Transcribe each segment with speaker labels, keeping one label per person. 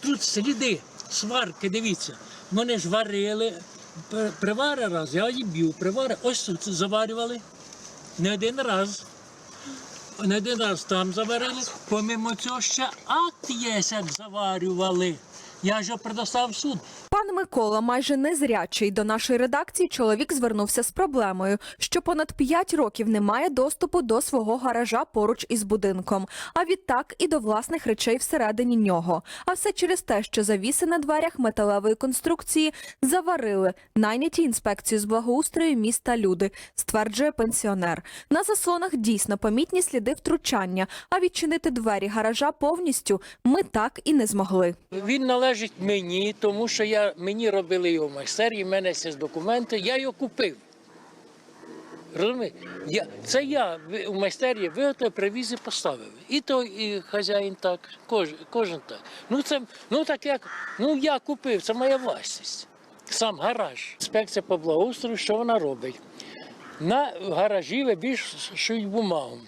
Speaker 1: Тут сліди, сварки, дивіться. Вони ж варили, привари раз, я її б'ю, привари, ось тут заварювали. Не один раз. Не один раз там заварили. Помимо цього ще акт є, як заварювали. Я ж його предоставив в суд.
Speaker 2: Микола, майже незрячий до нашої редакції, чоловік звернувся з проблемою, що понад 5 років не має доступу до свого гаража поруч із будинком, а відтак і до власних речей всередині нього. А все через те, що завіси на дверях металевої конструкції заварили найняті інспекцію з благоустрою міста люди, стверджує пенсіонер. На заслонах дійсно помітні сліди втручання, а відчинити двері гаража повністю ми так і не змогли.
Speaker 1: Він належить мені, тому що я, мені робили його в майстерні, в мене є документи, я його купив. Розумієте? Це я у майстерні виготовив, привіз і поставив. І той і хазяїн так, кожен, кожен так. Ну, це, ну так як, ну я купив, це моя власність. Сам гараж. Інспекція по благоустрою, що вона робить? На гаражі вибільшують бумагу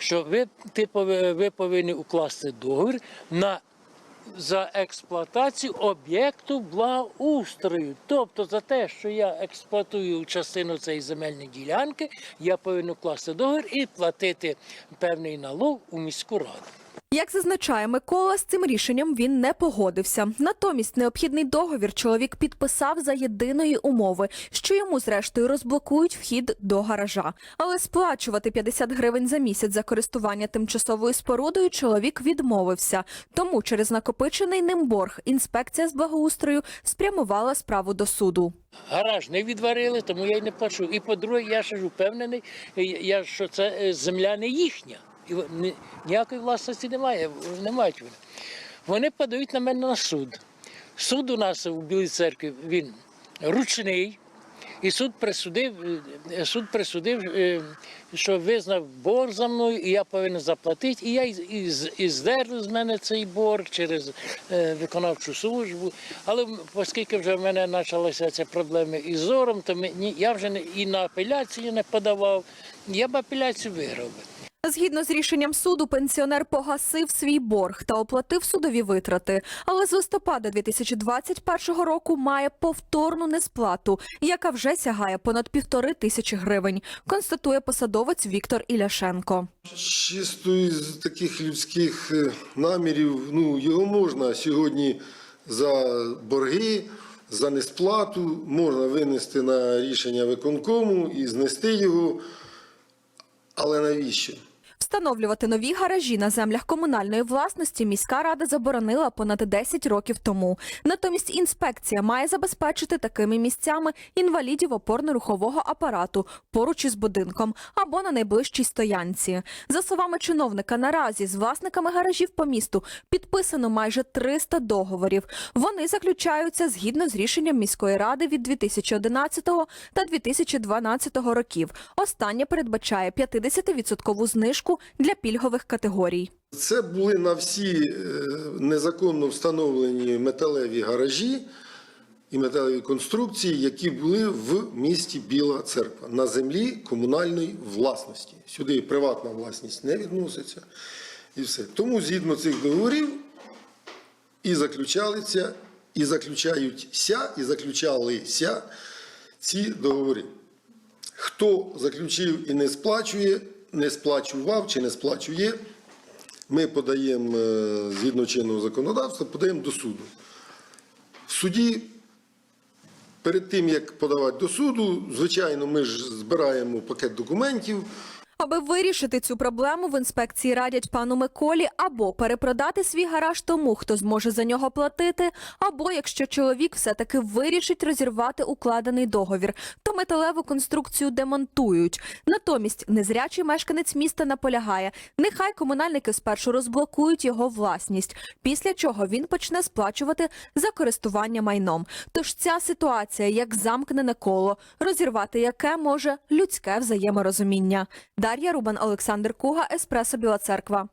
Speaker 1: що ви, ти, пови- ви повинні укласти договір на за експлуатацію об'єкту благоустрою. Тобто за те, що я експлуатую частину цієї земельної ділянки, я повинен укласти договір і платити певний налог у міську раду.
Speaker 2: Як зазначає Микола, з цим рішенням він не погодився. Натомість необхідний договір чоловік підписав за єдиної умови, що йому зрештою розблокують вхід до гаража. Але сплачувати 50 гривень за місяць за користування тимчасовою спорудою чоловік відмовився. Тому через накопичений ним борг інспекція з благоустрою спрямувала справу до суду.
Speaker 1: Гараж не відварили, тому я й не плачу. І по-друге, я ж впевнений, я, що це е, земля не їхня. І ніякої власності немає, не мають вони. Вони подають на мене на суд. Суд у нас у Білій церкві він ручний, і суд присудив, е, суд присудив, е, що визнав борг за мною, і я повинен заплатити. І я і, і, здерли з мене цей борг через е, виконавчу службу. Але оскільки вже в мене почалися ці проблеми із зором, то мені, я вже не, і на апеляцію не подавав. Я б апеляцію виграв би.
Speaker 2: Згідно з рішенням суду, пенсіонер погасив свій борг та оплатив судові витрати. Але з листопада 2021 року має повторну несплату, яка вже сягає понад півтори тисячі гривень. Констатує посадовець Віктор Іляшенко.
Speaker 3: Чисто із таких людських е, намірів, ну його можна сьогодні за борги, за несплату можна винести на рішення виконкому і знести його. Але навіщо?
Speaker 2: Встановлювати нові гаражі на землях комунальної власності міська рада заборонила понад 10 років тому. Натомість інспекція має забезпечити такими місцями інвалідів опорно-рухового апарату поруч із будинком або на найближчій стоянці. За словами чиновника, наразі з власниками гаражів по місту підписано майже 300 договорів. Вони заключаються згідно з рішенням міської ради від 2011 та 2012 років. Останнє передбачає 50% знижку для пільгових категорій.
Speaker 3: Це були на всі е, незаконно встановлені металеві гаражі і металеві конструкції, які були в місті Біла Церква на землі комунальної власності. Сюди приватна власність не відноситься. І все. Тому згідно цих договорів і заключалися, і заключаються, і заключалися ці договори. Хто заключив і не сплачує, не сплачував чи не сплачує, ми подаємо е, згідно чинного законодавства, подаємо до суду. В суді, перед тим як подавати до суду, звичайно, ми ж збираємо пакет документів.
Speaker 2: Аби вирішити цю проблему, в інспекції радять пану Миколі або перепродати свій гараж тому, хто зможе за нього платити, або якщо чоловік все-таки вирішить розірвати укладений договір, то металеву конструкцію демонтують. Натомість незрячий мешканець міста наполягає, нехай комунальники спершу розблокують його власність, після чого він почне сплачувати за користування майном. Тож ця ситуація як замкнене коло, розірвати яке може людське взаєморозуміння. Дар'я Рубан, Олександр Куга, Еспресо Біла Церква.